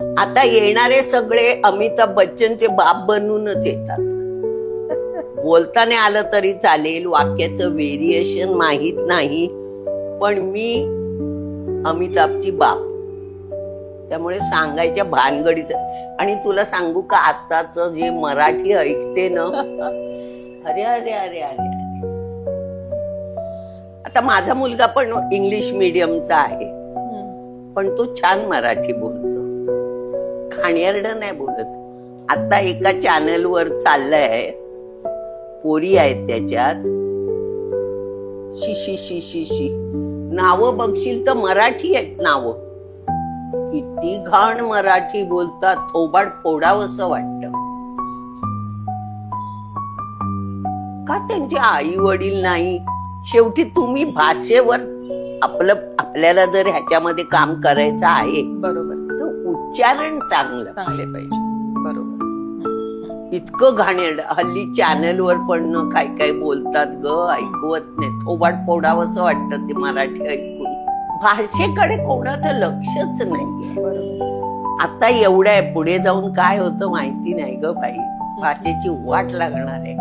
आता येणारे सगळे अमिताभ बच्चनचे बाप बनूनच येतात. बोलता नाही आलं तरी चालेल वाक्याचं व्हेरिएशन माहीत नाही पण मी अमिताभची बाप. त्यामुळे सांगायच्या भानगडीत. आणि तुला सांगू का आताच जे मराठी ऐकते ना? अरे अरे अरे अरे अरे. आता माझा मुलगा पण इंग्लिश मीडियमचा आहे. पण तो छान मराठी बोलतो. खाण्यारड नाही बोलत. आता एका चॅनलवर चाललंय पोरी आहेत त्याच्यात. शी शी शी शी शी नावं बघशील तर मराठी आहेत नाव. किती घाण मराठी बोलतात थोबाड फोडावंसं वाटत. का त्यांचे आई वडील नाही? शेवटी तुम्ही भाषेवर आपलं आपल्याला जर ह्याच्यामध्ये काम करायचं आहे. बरोबर. उच्चारण चांगलं चांगले पाहिजे. बरोबर. इतकं घाणेरड हल्ली चॅनलवर पण काय काय बोलतात ग ऐकवत नाही थोबाड फोडावंसं वाटतं ते मराठी ऐकून. भाषेकडे कोणाचं लक्षच नाहीये. बरोबर. आता एवढं आहे पुढे जाऊन काय होतं माहिती नाही ग बाई. भाषेची वाट लागणार आहे.